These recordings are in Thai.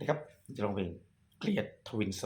นะครับจะลองเพลงเกลียดทวินโซ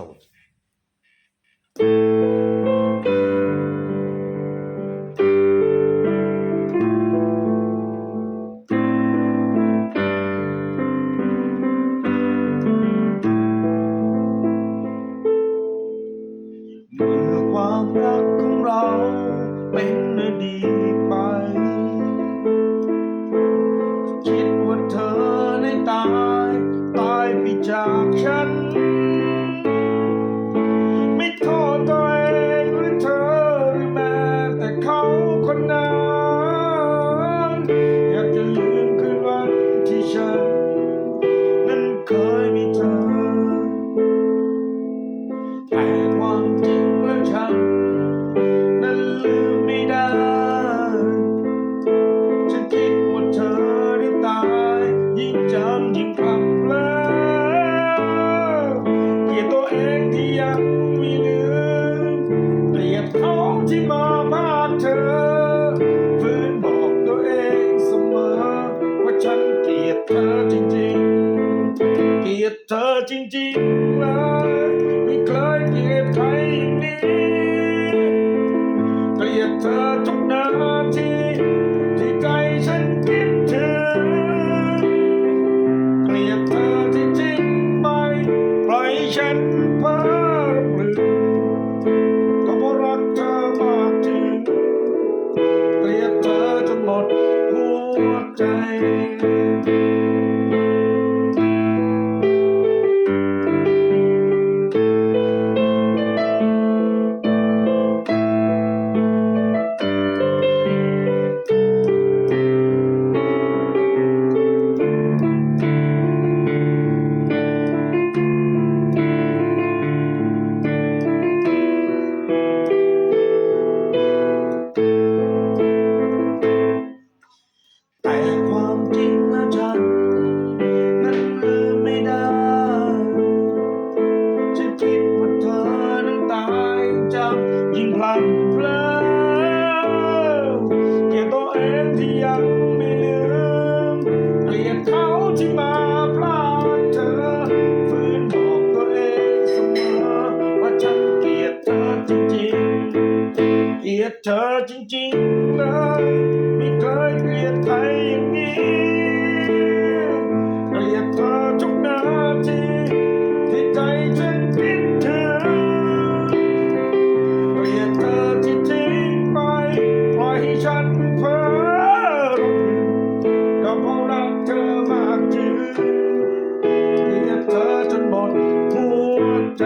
ยิ่งพลับเพลอเกลียดตัวเองที่ยังมีเนื้อเกลียดเขาที่มาพานเธอฝืนบอกตัวเองเสมอ ว่าฉันเกลียดเธอจริงๆ เกลียดเธอจริงๆแล้ว นเพ้อรำลึกก็เพราะรักเธอมากจริงเกลียดเธอจนหมดหัวใจ เกลียดเธอจริงๆเลยไม่เคยเกลียดใครอย่างนี้เกลียดเธอทุกนาทีที่ใจฉันคิดถึงเกลียดเธอที่ทิ้งไปปล่อยให้ฉันเพ้อรำลึกก็เพราะรักเธอมากจริงเกลียดเธอจนหมดหัวใจ